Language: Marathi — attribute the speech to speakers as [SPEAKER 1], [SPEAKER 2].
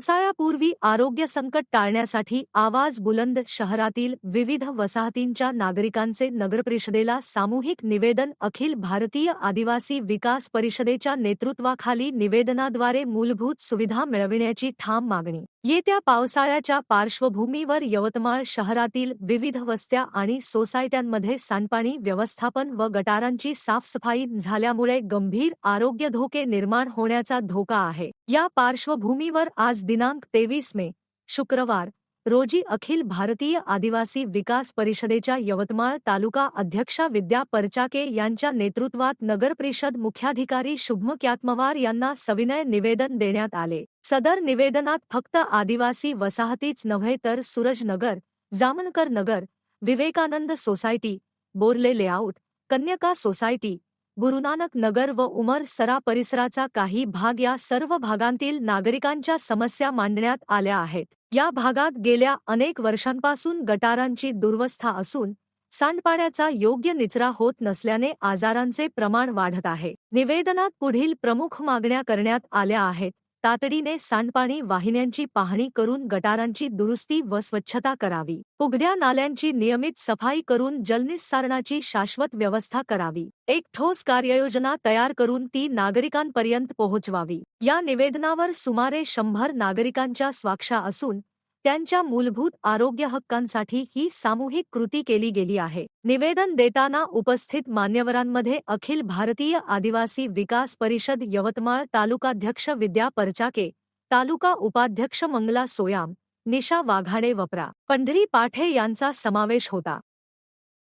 [SPEAKER 1] पावसाळ्यापूर्वी आरोग्य संकट टाळण्यासाठी आवाज बुलंद शहरातील विविध वसाहतींच्या नागरिकांचे नगरपरिषदेला सामूहिक निवेदन अखिल भारतीय आदिवासी विकास परिषदेच्या नेतृत्वाखाली निवेदनाद्वारे मूलभूत सुविधा मिळविण्याची ठाम मागणी. येत्या पावसाळ्याच्या पार्श्वभूमीवर यवतमाळ शहरातील विविध वस्त्या आणि सोसायट्यांमध्ये सांडपाणी व्यवस्थापन व गटारांची साफसफाई झाल्यामुळे गंभीर आरोग्य धोके निर्माण होण्याचा धोका आहे. या पार्श्वभूमीवर आज दिनांक तेवीस मे शुक्रवार रोजी अखिल भारतीय आदिवासी विकास परिषदेच्या यवतमाळ तालुका अध्यक्षा विद्या परचाके यांच्या नेतृत्वात नगरपरिषद मुख्याधिकारी शुभम क्यात्मवार यांना सविनय निवेदन देण्यात आले. सदर निवेदनात फक्त आदिवासी वसाहतीच नव्हे तर Surajnagar Jamankar Nagar Vivekanand society Borle layout Kanyaka society Gurunanak Nagar व उमर सरा परिसराचा काही भाग या सर्व भागांतील नागरिकांच्या समस्या मांडण्यात आल्या आहेत. या भागात गेल्या अनेक वर्षांपासून गटारांची दुर्वस्था असून सांडपाण्याचा योग्य निचरा होत नसल्याने आजारांचे प्रमाण वाढत आहे. निवेदनात पुढील प्रमुख मागण्या करण्यात आल्या आहेत. तातडीने सांडपाणी वाहिन्यांची पाहणी करून गटारांची दुरुस्ती व स्वच्छता करावी. उघड्या नाल्यांची नियमित सफाई करून जलनिस्सारणाची शाश्वत व्यवस्था करावी. एक ठोस कार्ययोजना तयार करून ती नागरिकांपर्यंत पोहोचवावी. या निवेदनावर सुमारे शंभर नागरिकांच्या स्वाक्षा असून त्यांच्या मूलभूत आरोग्य हक्कांसाठी ही सामूहिक कृती केली गेली आहे. निवेदन देताना उपस्थित मान्यवरांमध्ये अखिल भारतीय आदिवासी विकास परिषद यवतमाळ तालुकाध्यक्ष विद्या परचाके तालुका उपाध्यक्ष मंगला सोयाम निशा वाघाडे वपरा पंढरी पाठे यांचा समावेश होता.